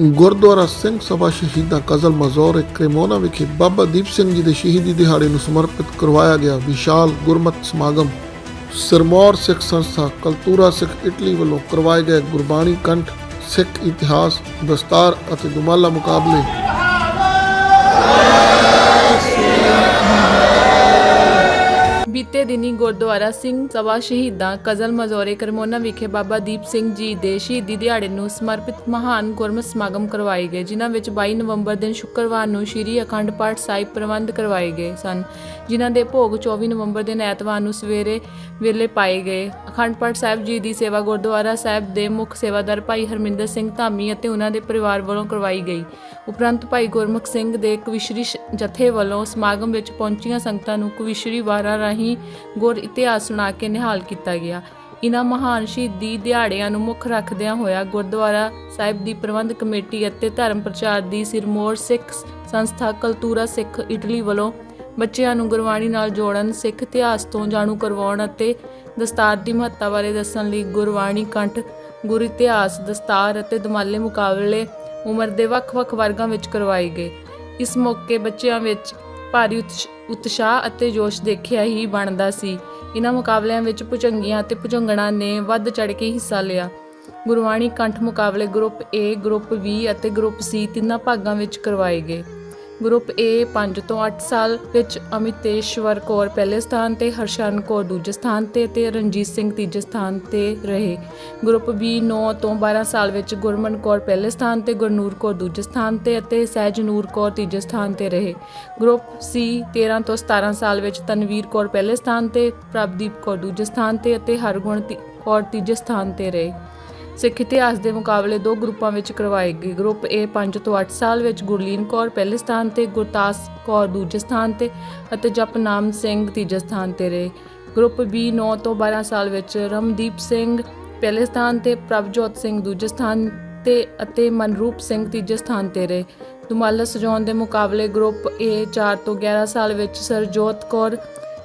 ਗੁਰਦੁਆਰਾ ਸਿੰਘ ਸਭਾ ਸ਼ਹੀਦਾਂ ਕਜ਼ਲ ਮਜ਼ੌਰ ਕ੍ਰੇਮੋਨਾ ਵਿਖੇ ਬਾਬਾ ਦੀਪ ਸਿੰਘ ਜੀ ਦੇ ਸ਼ਹੀਦੀ ਦਿਹਾੜੇ ਨੂੰ ਸਮਰਪਿਤ ਕਰਵਾਇਆ ਗਿਆ ਵਿਸ਼ਾਲ ਗੁਰਮਤਿ ਸਮਾਗਮ। ਸਿਰਮੌਰ ਸਿੱਖ ਸੰਸਥਾ ਕਲਤੂਰਾ ਸਿੱਖ ਇਟਲੀ ਵੱਲੋਂ ਕਰਵਾਏ ਗਏ ਗੁਰਬਾਣੀ ਕੰਠ, ਸਿੱਖ ਇਤਿਹਾਸ, ਦਸਤਾਰ ਅਤੇ ਦੁਮਾਲਾ ਮੁਕਾਬਲੇ ਬੀਤੇ ਦਿਨੀ ਗੁਰਦੁਆਰਾ ਸਿੰਘ ਸਭਾ ਸ਼ਹੀਦਾਂ ਕਜ਼ਲ ਮਜ਼ੋਰੇ ਕਰਮੋਨਾ ਵਿਖੇ ਬਾਬਾ ਦੀਪ ਸਿੰਘ ਜੀ ਦੇ ਸ਼ਹੀਦੀ ਦਿਹਾੜੇ ਨੂੰ ਸਮਰਪਿਤ ਮਹਾਨ ਗੁਰਮਤਿ ਸਮਾਗਮ ਕਰਵਾਏ ਗਏ, ਜਿਨ੍ਹਾਂ ਵਿੱਚ 22 ਨਵੰਬਰ ਦਿਨ ਸ਼ੁੱਕਰਵਾਰ ਨੂੰ ਸ੍ਰੀ ਅਖੰਡ ਪਾਠ ਸਾਹਿਬ ਪ੍ਰਬੰਧ ਕਰਵਾਏ ਗਏ ਸਨ, ਜਿਨ੍ਹਾਂ ਦੇ ਭੋਗ 24 ਨਵੰਬਰ ਦਿਨ ਐਤਵਾਰ ਨੂੰ ਸਵੇਰੇ ਵੇਲੇ ਪਾਏ ਗਏ। ਅਖੰਡ ਪਾਠ ਸਾਹਿਬ ਜੀ ਦੀ ਸੇਵਾ ਗੁਰਦੁਆਰਾ ਸਾਹਿਬ ਦੇ ਮੁੱਖ ਸੇਵਾਦਾਰ ਭਾਈ ਹਰਮਿੰਦਰ ਸਿੰਘ ਧਾਮੀ ਅਤੇ ਉਹਨਾਂ ਦੇ ਪਰਿਵਾਰ ਵੱਲੋਂ ਕਰਵਾਈ ਗਈ। ਉਪਰੰਤ ਭਾਈ ਗੁਰਮੁਖ ਸਿੰਘ ਦੇ ਕਵਿਸ਼ਰੀ ਸ਼- ਜਥੇ ਵੱਲੋਂ ਸਮਾਗਮ ਵਿੱਚ ਪਹੁੰਚੀਆਂ ਸੰਗਤਾਂ ਨੂੰ ਕਵਿਸ਼ਰੀ ਵਾਰਾਂ ਰਾਹੀਂ ਗੁਰ ਇਤਿਹਾਸ ਸੁਣਾ ਕੇ ਨਿਹਾਲ ਕੀਤਾ ਗਿਆ। ਇਨ੍ਹਾਂ ਮਹਾਨ ਸ਼ਹੀਦੀ ਦਿਹਾੜਿਆਂ ਨੂੰ ਮੁੱਖ ਰੱਖਦਿਆਂ ਹੋਇਆ ਗੁਰਦੁਆਰਾ ਸਾਹਿਬ ਦੀ ਪ੍ਰਬੰਧ ਕਮੇਟੀ ਅਤੇ ਧਰਮ ਪ੍ਰਚਾਰ ਦੀ ਸਿਰਮੌਰ ਸਿੱਖ ਸੰਸਥਾ ਕਲਤੂਰਾ ਸਿੱਖ ਇਟਲੀ ਵੱਲੋਂ ਬੱਚਿਆਂ ਨੂੰ ਗੁਰਬਾਣੀ ਨਾਲ ਜੋੜਨ, ਸਿੱਖ ਇਤਿਹਾਸ ਤੋਂ ਜਾਣੂ ਕਰਵਾਉਣ ਅਤੇ ਦਸਤਾਰ ਦੀ ਮਹੱਤਤਾ ਬਾਰੇ ਦੱਸਣ ਲਈ ਗੁਰਬਾਣੀ ਕੰਠ, ਗੁਰ ਇਤਿਹਾਸ, ਦਸਤਾਰ ਅਤੇ ਦਮਾਲੇ ਮੁਕਾਬਲੇ ਉਮਰ ਦੇ ਵੱਖ-ਵੱਖ ਵਰਗਾਂ ਵਿੱਚ ਕਰਵਾਏ ਗਏ। ਇਸ ਮੌਕੇ ਬੱਚਿਆਂ ਵਿੱਚ ਭਾਰੀ ਉਤਸ਼- ਉਤਸ਼ਾਹ ਅਤੇ ਜੋਸ਼ ਦੇਖਿਆ ਹੀ ਬਣਦਾ ਸੀ। ਇਹਨਾਂ ਮੁਕਾਬਲਿਆਂ ਵਿੱਚ ਭੁਜੰਗੀਆਂ ਅਤੇ ਭੁਜੰਗਣਾ ਨੇ ਵੱਧ ਚੜ ਕੇ ਹਿੱਸਾ ਲਿਆ। ਗੁਰਬਾਣੀ ਕੰਠ ਮੁਕਾਬਲੇ ਗਰੁੱਪ A, ਗਰੁੱਪ B ਅਤੇ ਗਰੁੱਪ C ਤਿੰਨਾਂ ਭਾਗਾਂ ਵਿੱਚ ਕਰਵਾਏ ਗਏ। ਗਰੁੱਪ A 5 ਤੋਂ 8 ਸਾਲ ਵਿੱਚ ਅਮਿਤੇਸ਼ਵਰ ਕੌਰ ਪਹਿਲੇ ਸਥਾਨ ਤੇ ਹਰਸ਼ਨ ਕੌਰ ਦੂਜੇ ਸਥਾਨ ਤੇ ਤੇ ਰਣਜੀਤ ਸਿੰਘ ਤੀਜੇ ਸਥਾਨ ਤੇ ਰਹੇ। ਗਰੁੱਪ B 9 ਤੋਂ 12 ਸਾਲ ਵਿੱਚ ਗੁਰਮਨ ਕੌਰ ਪਹਿਲੇ ਸਥਾਨ ਤੇ, ਗੁਰਨੂਰ ਕੌਰ ਦੂਜੇ ਸਥਾਨ ਤੇ ਅਤੇ ਸਹਿਜਨੂਰ ਕੌਰ ਤੀਜੇ ਸਥਾਨ ਤੇ ਰਹੇ। ਗਰੁੱਪ C 13 ਤੋਂ 17 ਸਾਲ ਵਿੱਚ ਤਨਵੀਰ ਕੌਰ ਪਹਿਲੇ ਸਥਾਨ ਤੇ, ਪ੍ਰਭਦੀਪ ਕੌਰ ਦੂਜੇ ਸਥਾਨ ਤੇ ਅਤੇ ਹਰਗੁਣ ਤੀ- ਕੌਰ ਤੀਜੇ ਸਥਾਨ ਤੇ ਰਹੇ। ਸਿੱਖ ਇਤਿਹਾਸ ਦੇ ਮੁਕਾਬਲੇ ਦੋ ਗਰੁੱਪਾਂ ਵਿੱਚ ਕਰਵਾਏ ਗਏ। ਗਰੁੱਪ A 5 ਤੋਂ 8 ਸਾਲ ਵਿੱਚ ਗੁਰਲੀਨ ਕੌਰ ਪਹਿਲੇ ਸਥਾਨ ਤੇ ਗੁਰਤਾਸ ਕੌਰ ਦੂਜੇ ਸਥਾਨ ਤੇ ਅਤੇ ਜਪਨਾਮ ਸਿੰਘ ਤੀਜੇ ਸਥਾਨ ਤੇ ਰਹੇ। ਗਰੁੱਪ B 9 ਤੋਂ 12 ਸਾਲ ਵਿੱਚ ਰਮਦੀਪ ਸਿੰਘ ਪਹਿਲੇ ਸਥਾਨ ਤੇ, ਪ੍ਰਭਜੋਤ ਸਿੰਘ ਦੂਜੇ ਸਥਾਨ ਤੇ ਅਤੇ ਮਨਰੂਪ ਸਿੰਘ ਤੀਜੇ ਸਥਾਨ ਤੇ ਰਹੇ। ਦੁਮਾਲਾ ਸਜਾਉਣ ਦੇ ਮੁਕਾਬਲੇ ਗਰੁੱਪ A 4 ਤੋਂ 11 ਸਾਲ ਵਿੱਚ ਸਰਜੋਤ ਕੌਰ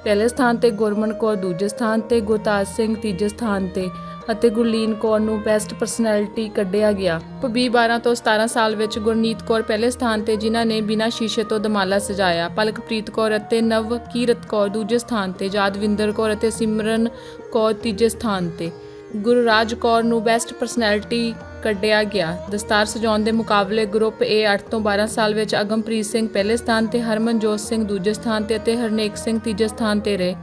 ਪਹਿਲੇ ਸਥਾਨ ਤੇ ਗੁਰਮਨ ਕੌਰ, ਦੂਜੇ ਸਥਾਨ ਤੇ ਗੁਰਤਾਜ ਸਿੰਘ, ਤੀਜੇ ਸਥਾਨ ਤੇ ਅਤੇ ਗੁਰਲੀਨ ਕੌਰ ਨੂੰ ਬੈਸਟ ਪਰਸਨੈਲਿਟੀ ਕੱਢਿਆ ਗਿਆ। ਪਬੀ 12 ਤੋਂ 17 ਸਾਲ ਵਿੱਚ ਗੁਰਨੀਤ ਕੌਰ ਪਹਿਲੇ ਸਥਾਨ ਤੇ, ਜਿਨ੍ਹਾਂ ਨੇ ਬਿਨਾਂ ਸ਼ੀਸ਼ੇ ਤੋਂ ਦਮਾਲਾ ਸਜਾਇਆ। ਪਲਕਪ੍ਰੀਤ ਕੌਰ ਅਤੇ ਨਵਕੀਰਤ ਕੌਰ ਦੂਜੇ ਸਥਾਨ ਤੇ ਜਾਦਵਿੰਦਰ ਕੌਰ ਅਤੇ ਸਿਮਰਨ ਕੌਰ ਤੀਜੇ ਸਥਾਨ ਤੇ। ਗੁਰਰਾਜ ਕੌਰ ਨੂੰ ਬੈਸਟ ਪਰਸਨੈਲਿਟੀ ਕੱਢਿਆ ਗਿਆ। ਦਸਤਾਰ ਸਜਾਉਣ ਦੇ ਮੁਕਾਬਲੇ ਗਰੁੱਪ A 8 ਤੋਂ 12 ਸਾਲ ਵਿੱਚ ਅਗਮਪ੍ਰੀਤ ਸਿੰਘ ਪਹਿਲੇ ਸਥਾਨ ਤੇ, ਹਰਮਨਜੋਤ ਸਿੰਘ ਦੂਜੇ ਸਥਾਨ ਤੇ ਅਤੇ ਹਰਨੇਕ ਸਿੰਘ ਤੀਜੇ ਸਥਾਨ ਤੇ ਰਹੇ।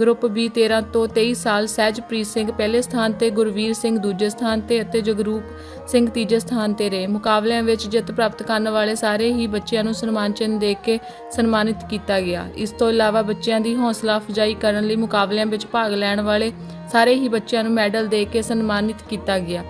ਗਰੁੱਪ B 13 ਤੋਂ 23 ਸਾਲ, ਸਹਿਜਪ੍ਰੀਤ ਸਿੰਘ ਪਹਿਲੇ ਸਥਾਨ ਤੇ, ਗੁਰਵੀਰ ਸਿੰਘ ਦੂਜੇ ਸਥਾਨ ਤੇ ਅਤੇ ਜਗਰੂਪ ਸਿੰਘ ਤੀਜੇ ਸਥਾਨ ਤੇ ਰਹੇ। ਮੁਕਾਬਲਿਆਂ ਵਿੱਚ ਜਿੱਤ ਪ੍ਰਾਪਤ ਕਰਨ ਵਾਲੇ ਸਾਰੇ ਹੀ ਬੱਚਿਆਂ ਨੂੰ ਸਨਮਾਨ ਚਿੰਨ੍ਹ ਦੇ ਕੇ ਸਨਮਾਨਿਤ ਕੀਤਾ ਗਿਆ। ਇਸ ਤੋਂ ਇਲਾਵਾ ਬੱਚਿਆਂ ਦੀ ਹੌਸਲਾ ਅਫਜ਼ਾਈ ਕਰਨ ਲਈ ਮੁਕਾਬਲਿਆਂ ਵਿੱਚ ਭਾਗ ਲੈਣ ਵਾਲੇ ਸਾਰੇ ਹੀ ਬੱਚਿਆਂ ਨੂੰ ਮੈਡਲ ਦੇ ਕੇ ਸਨਮਾਨਿਤ ਕੀਤਾ ਗਿਆ।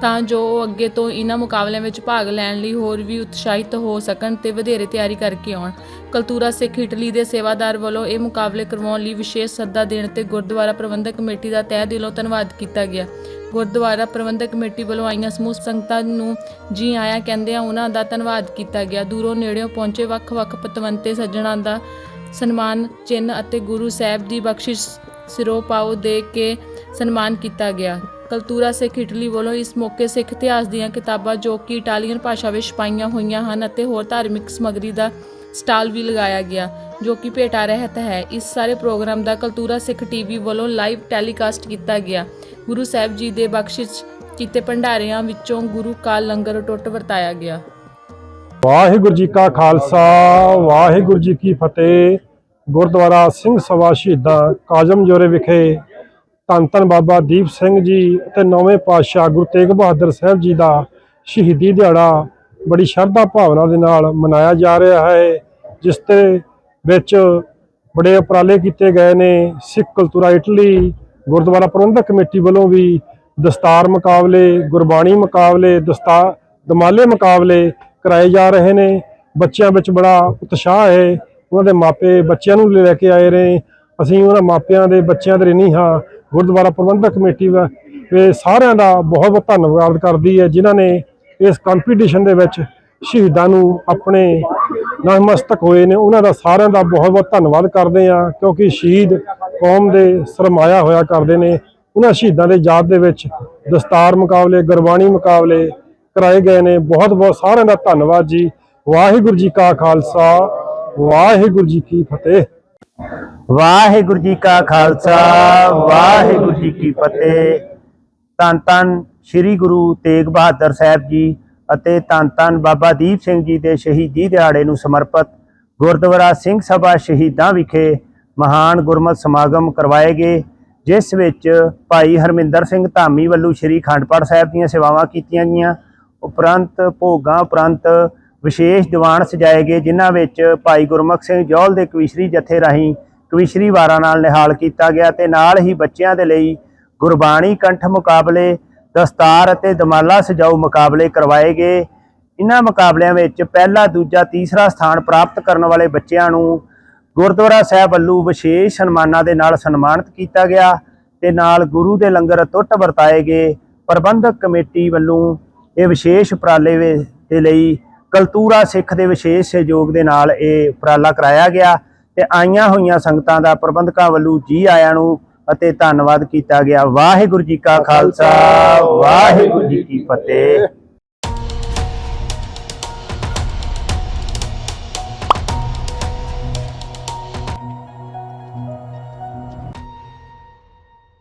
ਤਾਂ ਜੋ ਉਹ ਅੱਗੇ ਤੋਂ ਇਹਨਾਂ ਮੁਕਾਬਲਿਆਂ ਵਿੱਚ ਭਾਗ ਲੈਣ ਲਈ ਹੋਰ ਵੀ ਉਤਸ਼ਾਹਿਤ ਹੋ ਸਕਣ ਤੇ ਵਧੇਰੇ ਤਿਆਰੀ ਕਰਕੇ ਆਉਣ। ਕਲਤੂਰਾ ਸਿੱਖ ਇਟਲੀ ਦੇ ਸੇਵਾਦਾਰ ਵੱਲੋਂ ਇਹ ਮੁਕਾਬਲੇ ਕਰਵਾਉਣ ਲਈ ਵਿਸ਼ੇਸ਼ ਸੱਦਾ ਦੇਣ ਤੇ ਗੁਰਦੁਆਰਾ ਪ੍ਰਬੰਧਕ ਕਮੇਟੀ ਦਾ ਤਹਿ ਦਿਲੋਂ ਧੰਨਵਾਦ ਕੀਤਾ ਗਿਆ। ਗੁਰਦੁਆਰਾ ਪ੍ਰਬੰਧਕ ਕਮੇਟੀ ਵੱਲੋਂ ਆਈਆਂ ਸਮੂਹ ਸੰਗਤਾਂ ਨੂੰ ਜੀ ਆਇਆਂ ਕਹਿੰਦਿਆਂ ਉਹਨਾਂ ਦਾ ਧੰਨਵਾਦ ਕੀਤਾ ਗਿਆ। ਦੂਰੋਂ ਨੇੜਿਓਂ ਪਹੁੰਚੇ ਵੱਖ-ਵੱਖ ਪਤਵੰਤੇ ਸੱਜਣਾਂ ਦਾ ਸਨਮਾਨ, ਚਿੰਨ੍ਹ ਅਤੇ ਗੁਰੂ ਸਾਹਿਬ ਦੀ ਬਖਸ਼ਿਸ਼ ਸਿਰੋਂ ਪਾਉ ਦੇ ਕੇ ਸਨਮਾਨ ਕੀਤਾ ਗਿਆ। ਕਲਤੂਰਾ ਸਿੱਖ ਇਟਲੀ ਵੱਲੋਂ ਇਸ ਮੌਕੇ ਸਿੱਖ ਇਤਿਹਾਸ ਦੀਆਂ ਕਿਤਾਬਾਂ ਜੋ ਕਿ ਇਟਾਲੀਅਨ ਭਾਸ਼ਾ ਵਿੱਚ ਛਪਾਈਆਂ ਹੋਈਆਂ ਹਨ ਅਤੇ ਹੋਰ ਧਾਰਮਿਕ ਸਮੱਗਰੀ ਦਾ ਸਟਾਲ ਵੀ ਲਗਾਇਆ ਗਿਆ, ਜੋ ਕਿ ਭੇਟਾ ਰਹਿਤ ਹੈ। ਇਸ ਸਾਰੇ ਪ੍ਰੋਗਰਾਮ ਦਾ ਕਲਤੂਰਾ ਸਿੱਖ ਟੀਵੀ ਵੱਲੋਂ ਲਾਈਵ ਟੈਲੀਕਾਸਟ ਕੀਤਾ ਗਿਆ। ਗੁਰੂ ਸਾਹਿਬ ਜੀ ਦੇ ਬਖਸ਼ਿਸ਼ ਕੀਤੇ ਭੰਡਾਰਿਆਂ ਵਿੱਚੋਂ ਗੁਰੂ ਕਾ ਲੰਗਰ ਟੁੱਟ ਵਰਤਾਇਆ ਗਿਆ। ਵਾਹਿਗੁਰੂ ਜੀ ਕਾ ਖਾਲਸਾ, ਵਾਹਿਗੁਰੂ ਜੀ ਕੀ ਫਤਿਹ। ਗੁਰਦੁਆਰਾ ਸਿੰਘ ਸਭਾ ਸ਼ਹੀਦਾਂ ਕਾਜਮ ਜੋਰੇ ਵਿਖੇ ਧੰਨ ਧੰਨ ਬਾਬਾ ਦੀਪ ਸਿੰਘ ਜੀ ਅਤੇ ਨੌਵੇਂ ਪਾਤਸ਼ਾਹ ਗੁਰੂ ਤੇਗ ਬਹਾਦਰ ਸਾਹਿਬ ਜੀ ਦਾ ਸ਼ਹੀਦੀ ਦਿਹਾੜਾ ਬੜੀ ਸ਼ਰਧਾ ਭਾਵਨਾ ਦੇ ਨਾਲ ਮਨਾਇਆ ਜਾ ਰਿਹਾ ਹੈ, ਜਿਸ ਦੇ ਵਿੱਚ ਬੜੇ ਉਪਰਾਲੇ ਕੀਤੇ ਗਏ ਨੇ। Sikh Cultura Italy, Gurdwara Prabandhak committee ਵੱਲੋਂ ਵੀ ਦਸਤਾਰ ਮੁਕਾਬਲੇ, ਗੁਰਬਾਣੀ ਮੁਕਾਬਲੇ ਦਸਤਾਰ ਦਮਾਲੇ ਮੁਕਾਬਲੇ ਕਰਾਏ ਜਾ ਰਹੇ ਨੇ। ਬੱਚਿਆਂ ਵਿੱਚ ਬੜਾ ਉਤਸ਼ਾਹ ਹੈ। ਉਹਨਾਂ ਦੇ ਮਾਪੇ ਬੱਚਿਆਂ ਨੂੰ ਲੈ ਕੇ ਆਏ ਨੇ। ਅਸੀਂ ਉਹਨਾਂ ਮਾਪਿਆਂ ਦੇ ਬੱਚਿਆਂ ਦੇ ਨਹੀਂ ਹਾਂ ਗੁਰਦੁਆਰਾ ਪ੍ਰਬੰਧਕ ਕਮੇਟੀ ਦਾ ਇਹ ਸਾਰਿਆਂ ਦਾ ਬਹੁਤ ਬਹੁਤ ਧੰਨਵਾਦ ਕਰਦੀ ਹੈ, ਜਿਨ੍ਹਾਂ ਨੇ ਇਸ ਕੰਪੀਟੀਸ਼ਨ ਦੇ ਵਿੱਚ ਸ਼ਹੀਦਾਂ ਨੂੰ ਆਪਣੇ ਨਤਮਸਤਕ ਹੋਏ ਨੇ। ਉਹਨਾਂ ਦਾ ਸਾਰਿਆਂ ਦਾ ਬਹੁਤ ਬਹੁਤ ਧੰਨਵਾਦ ਕਰਦੇ ਆ ਕਿਉਂਕਿ ਸ਼ਹੀਦ ਕੌਮ ਦੇ ਸਰਮਾਇਆ ਹੋਇਆ ਕਰਦੇ ਨੇ। ਉਹਨਾਂ ਸ਼ਹੀਦਾਂ ਦੇ ਯਾਦ ਦੇ ਵਿੱਚ ਦਸਤਾਰ ਮੁਕਾਬਲੇ, ਗੁਰਬਾਣੀ ਮੁਕਾਬਲੇ ਕਰਾਏ ਗਏ ਨੇ। ਬਹੁਤ ਬਹੁਤ ਸਾਰਿਆਂ ਦਾ ਧੰਨਵਾਦ ਜੀ। ਵਾਹਿਗੁਰੂ ਜੀ ਕਾ ਖਾਲਸਾ, ਵਾਹਿਗੁਰੂ ਜੀ ਕੀ ਫਤਿਹ। ਵਾਹਿਗੁਰੂ ਜੀ ਕਾ ਖਾਲਸਾ, ਵਾਹਿਗੁਰੂ ਜੀ ਕੀ ਫਤਿਹ। ਧੰਨ ਧੰਨ ਸ੍ਰੀ ਗੁਰੂ ਤੇਗ ਬਹਾਦਰ ਸਾਹਿਬ ਜੀ ਅਤੇ ਧੰਨ ਧੰਨ ਬਾਬਾ ਦੀਪ ਸਿੰਘ ਜੀ ਦੇ ਸ਼ਹੀਦੀ ਦਿਹਾੜੇ ਨੂੰ ਸਮਰਪਿਤ ਗੁਰਦੁਆਰਾ ਸਿੰਘ ਸਭਾ ਸ਼ਹੀਦਾਂ ਵਿਖੇ ਮਹਾਨ ਗੁਰਮਤਿ ਸਮਾਗਮ ਕਰਵਾਏ ਗਏ, ਜਿਸ ਵਿੱਚ ਭਾਈ ਹਰਮਿੰਦਰ ਸਿੰਘ ਧਾਮੀ ਵੱਲੋਂ ਸ੍ਰੀ ਖੰਡ ਪਾਠ ਸਾਹਿਬ ਦੀਆਂ ਸੇਵਾਵਾਂ ਕੀਤੀਆਂ ਗਈਆਂ। ਉਪਰੰਤ ਭੋਗਾਂ ਉਪਰੰਤ ਵਿਸ਼ੇਸ਼ ਦੀਵਾਨ ਸਜਾਏ ਗਏ, ਜਿਨ੍ਹਾਂ ਵਿੱਚ ਭਾਈ ਗੁਰਮੁਖ ਸਿੰਘ ਜੌਲ ਦੇ ਕਵੀਸ਼ਰੀ ਜਥੇ ਰਾਹੀਂ ਕਵਿਸ਼ਰੀ ਵਾਰਾਂ ਨਾਲ ਨਿਹਾਲ ਕੀਤਾ ਗਿਆ ਤੇ ਨਾਲ ਹੀ ਬੱਚਿਆਂ ਦੇ ਲਈ ਗੁਰਬਾਣੀ ਕੰਠ ਮੁਕਾਬਲੇ, ਦਸਤਾਰ ਅਤੇ ਦਮਾਲਾ ਸਜਾਊ ਮੁਕਾਬਲੇ ਕਰਵਾਏ ਗਏ। ਇਹਨਾਂ ਮੁਕਾਬਲਿਆਂ ਵਿੱਚ ਪਹਿਲਾ, ਦੂਜਾ, ਤੀਸਰਾ ਸਥਾਨ ਪ੍ਰਾਪਤ ਕਰਨ ਵਾਲੇ ਬੱਚਿਆਂ ਨੂੰ ਗੁਰਦੁਆਰਾ ਸਾਹਿਬ ਵੱਲੋਂ ਵਿਸ਼ੇਸ਼ ਸਨਮਾਨਾਂ ਦੇ ਨਾਲ ਸਨਮਾਨਿਤ ਕੀਤਾ ਗਿਆ ਤੇ ਨਾਲ ਗੁਰੂ ਦੇ ਲੰਗਰ ਅਤੁੱਟ ਵਰਤਾਏ ਗਏ। ਪ੍ਰਬੰਧਕ ਕਮੇਟੀ ਵੱਲੋਂ ਇਹ ਵਿਸ਼ੇਸ਼ ਉਪਰਾਲੇ ਵੇ- ਦੇ ਲਈ ਕਲਤੂਰਾ ਸਿੱਖ ਦੇ ਵਿਸ਼ੇਸ਼ ਸਹਿਯੋਗ ਦੇ ਨਾਲ ਇਹ ਉਪਰਾਲਾ ਕਰਾਇਆ ਗਿਆ। ਤੇ ਆਈਆਂ ਹੋਈਆਂ ਸੰਗਤਾਂ ਦਾ ਪ੍ਰਬੰਧਕਾਂ ਵੱਲੋਂ ਜੀ ਆਇਆਂ ਨੂੰ ਅਤੇ ਧੰਨਵਾਦ ਕੀਤਾ ਗਿਆ। ਵਾਹਿਗੁਰੂ ਜੀ ਕਾ ਖਾਲਸਾ ਵਾਹਿਗੁਰੂ ਜੀ ਕੀ ਫਤਿਹ।